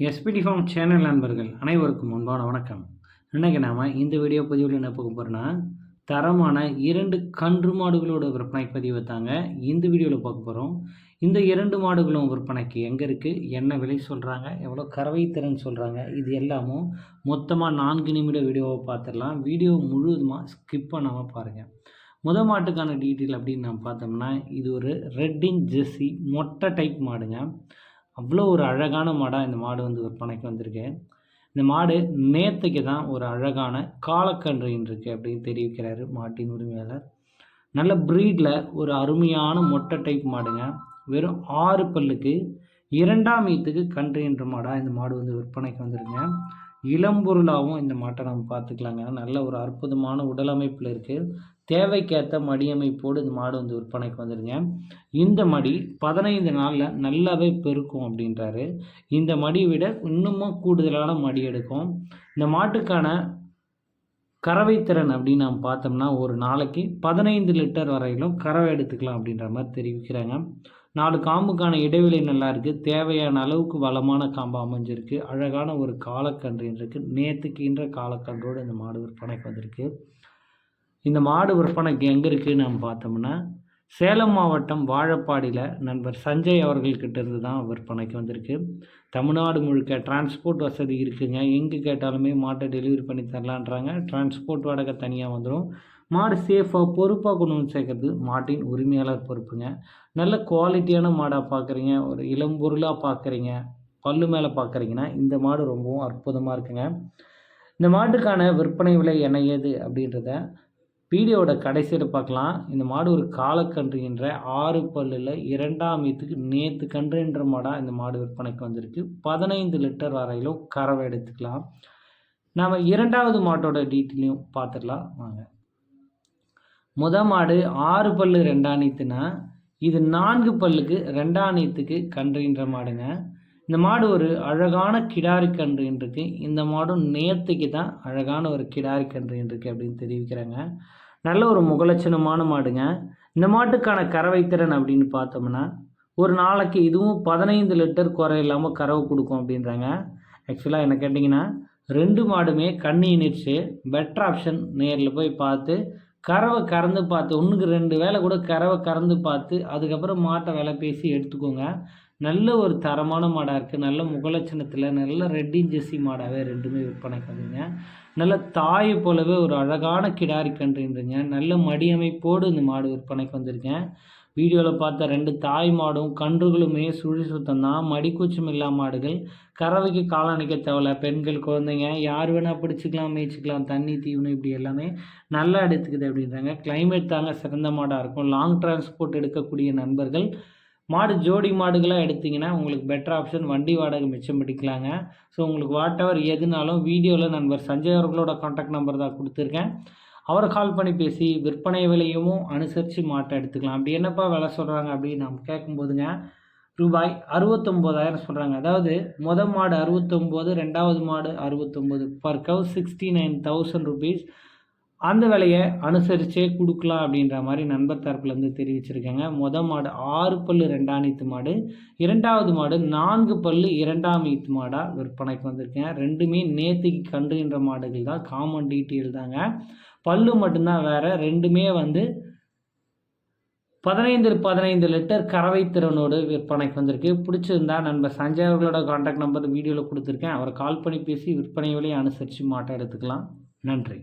SPD form channel நண்பர்கள் அனைவருக்கும் முன்பான வணக்கம். இன்றைக்கி நாம் இந்த வீடியோ பதிவில் என்ன பார்க்க போகிறோன்னா தரமான இரண்டு கன்று மாடுகளோட விற்பனை பதிவு தாங்க இந்த வீடியோவில் பார்க்க போகிறோம் இந்த இரண்டு மாடுகளும் விற்பனைக்கு எங்கே இருக்குது என்ன விலை சொல்கிறாங்க எவ்வளோ கறவை திறன் சொல்கிறாங்க இது எல்லாமும் மொத்தமாக நான்கு நிமிட வீடியோவை பார்த்துடலாம் வீடியோ முழுவதுமாக ஸ்கிப் பண்ணாமல் பாருங்கள் முத மாட்டுக்கான டீட்டெயில் அப்படின்னு நம்ம பார்த்தோம்னா இது ஒரு ரெட்டிங் ஜெர்சி மொட்டை டைப் மாடுங்க. அவ்வளோ ஒரு அழகான மாடாக இந்த மாடு வந்து விற்பனைக்கு வந்திருக்கு. இந்த மாடு நேற்றுக்கு தான் ஒரு அழகான காலக்கன்றுன்னு இருக்குது அப்படின்னு தெரிவிக்கிறாரு மாட்டின் உரிமையாளர். நல்ல ப்ரீடில் ஒரு அருமையான மொட்டை டைப் மாடுங்க. வெறும் ஆறு பல்லுக்கு இரண்டாம் ஈத்துக்கு கன்று என்ற மாடாக இந்த மாடு வந்து விற்பனைக்கு வந்துருங்க இளம்பொருளாகவும் இந்த மாட்டை நம்ம பார்த்துக்கலாங்க. நல்ல ஒரு அற்புதமான உடலமைப்பில் இருக்குது தேவைக்கேற்ற மடியமைப்போடு இந்த மாடு வந்து விற்பனைக்கு வந்துடுங்க. இந்த மடி பதினைந்து நாளில் நல்லாவே பெருக்கும் அப்படின்றாரு. இந்த மடியை விட இன்னமும் கூடுதலான மடி எடுக்கும். இந்த மாட்டுக்கான கறவை திறன் அப்படின்னு நம்ம பார்த்தோம்னா ஒரு நாளைக்கு பதினைந்து லிட்டர் வரையிலும் கறவை எடுத்துக்கலாம் அப்படின்ற மாதிரி தெரிவிக்கிறாங்க. நாலு காம்புக்கான இடைவெளி நல்லா இருக்குது தேவையான அளவுக்கு வளமான காம்பு அமைஞ்சிருக்கு. அழகான ஒரு காலக்கன்று இருக்குது நேற்றுக்கின்ற காலக்கன்றோடு இந்த மாடு விற்பனைக்கு வந்திருக்கு. இந்த மாடு விற்பனைக்கு எங்கே இருக்குதுன்னு நம்ம பார்த்தோம்னா சேலம் மாவட்டம் வாழப்பாடியில் நண்பர் சஞ்சய் அவர்கள்கிட்ட இருந்து தான் விற்பனைக்கு வந்திருக்கு. தமிழ்நாடு முழுக்க டிரான்ஸ்போர்ட் வசதி இருக்குங்க. எங்கே கேட்டாலுமே மாட்டை டெலிவரி பண்ணி தரலான்றாங்க. டிரான்ஸ்போர்ட் வாடகை தனியாக வந்துடும் மாடு சேஃபாக பொறுப்பாக கொண்டு வந்து சேர்க்கறது மாட்டின் உரிமையாளர் பொறுப்புங்க. நல்ல குவாலிட்டியான மாடாக பார்க்குறீங்க ஒரு இளம்பொருளாக பார்க்குறீங்க பல்லு மேலே பார்க்குறீங்கன்னா இந்த மாடு ரொம்பவும் அற்புதமாக இருக்குங்க. இந்த மாட்டுக்கான விற்பனை விலை என்ன ஏது அப்படின்றத வீடியோட கடைசியில் பார்க்கலாம். இந்த மாடு ஒரு காலக்கன்றுகின்ற ஆறு பல்லில் இரண்டாம் ஈத்துக்கு நேற்று கன்றுன்ற மாடாக இந்த மாடு விற்பனைக்கு வந்திருக்கு. பதினைந்து லிட்டர் வரையிலும் கறவை எடுத்துக்கலாம். நாம் இரண்டாவது மாட்டோட டீட்டெயிலையும் பார்த்துடலாம். வாங்க. முத மாடு ஆறு பல்லு ரெண்டாணித்துனா இது நான்கு பல்லுக்கு ரெண்டாணித்துக்கு கன்றுகின்ற மாடுங்க. இந்த மாடு ஒரு அழகான கிடாரி கன்று இருக்கு இந்த மாடும் நேர்த்திக்கு தான் அழகான ஒரு கிடாரி கன்று இருக்கு அப்படின்னு தெரிவிக்கிறாங்க. நல்ல ஒரு முகலட்சணமான மாடுங்க. இந்த மாட்டுக்கான கறவை திறன் அப்படின்னு பார்த்தோம்னா ஒரு நாளைக்கு இதுவும் பதினைந்து லிட்டர் குறை இல்லாமல் கறவை கொடுக்கும் அப்படின்றாங்க. ஆக்சுவலாக என்ன கேட்டிங்கன்னா ரெண்டு மாடுமே கண்ணி இனிச்சு பெட்டர் ஆப்ஷன் நேரில் போய் பார்த்து கறவை கறந்து பார்த்து ஒன்றுக்கு ரெண்டு வேலை கூட கறவை கறந்து பார்த்து அதுக்கப்புறம் மாட்டை வேலை பேசி எடுத்துக்கோங்க. நல்ல ஒரு தரமான மாடாக இருக்குது நல்ல முகலட்சணத்தில் நல்ல ரெட்டி ஜெஸ்ஸி மாடாகவே ரெண்டுமே விற்பனைக்கு வந்துங்க நல்ல தாயை போலவே ஒரு அழகான கிடாரி கன்றுன்றீங்க. நல்ல மடியமைப்போடு இந்த மாடு விற்பனைக்கு வந்திருக்கேன். வீடியோவில் பார்த்த ரெண்டு தாய் மாடும் கன்றுகளுமே சுழி சுத்தம் தான். மடிக்கூச்சம் இல்லா மாடுகள் கறவைக்கு காலணிக்க தேவையில்ல. பெண்கள் குழந்தைங்க யார் வேணால் பிடிச்சிக்கலாம் மேய்ச்சிக்கலாம் தண்ணி தீவனம் இப்படி எல்லாமே நல்லா எடுத்துக்குது அப்படின்றாங்க. கிளைமேட் தாங்க சிறந்த மாடாக இருக்கும். லாங் டிரான்ஸ்போர்ட் எடுக்கக்கூடிய நண்பர்கள் மாடு ஜோடி மாடுகளாக எடுத்திங்கன்னா உங்களுக்கு பெட்டர் ஆப்ஷன் வண்டி வாடகை மிச்சம் பிடிக்கலாங்க. ஸோ உங்களுக்கு வாட் எவர் எதுனாலும் வீடியோவில் நண்பர் சஞ்சய் அவர்களோட காண்டாக்ட் நம்பர் தான் கொடுத்துருக்கேன். அவரை கால் பண்ணி பேசி விற்பனை விலையும் அனுசரித்து மாட்டை எடுத்துக்கலாம். அப்படி என்னப்பா விலை சொல்கிறாங்க அப்படின்னு நம்ம கேட்கும்போதுங்க ரூபாய் அறுபத்தொம்போதாயிரம் சொல்கிறாங்க அதாவது மொதல் மாடு அறுபத்தொம்போது ரெண்டாவது மாடு அறுபத்தொம்போது per cow sixty nine thousand rupees அந்த விலையை அனுசரித்தே கொடுக்கலாம் அப்படின்ற மாதிரி நண்பர் தரப்புலேருந்து தெரிவிச்சிருக்கேங்க. மொதல் மாடு ஆறு பல் ரெண்டாம் மாடு. இரண்டாவது மாடு நான்கு பல் இரண்டாம் ஈத்து மாடாக விற்பனைக்கு வந்திருக்கேன். ரெண்டுமே நேற்றுக்கு கண்டுகின்ற மாடுகள் தான். காமன் டீட்டெயில் தாங்க. பல்லு மட்டும்தான் வேறு ரெண்டுமே வந்து பதினைந்து பதினைந்து லிட்டர் கறவை திறனோடு விற்பனைக்கு வந்திருக்கு. பிடிச்சிருந்தா நண்பர் சஞ்சய் அவர்களோட கான்டாக்ட் நம்பர் வீடியோவில் கொடுத்துருக்கேன். அவரை கால் பண்ணி பேசி விற்பனை விலையை அனுசரித்து மாட்டை எடுத்துக்கலாம். நன்றி.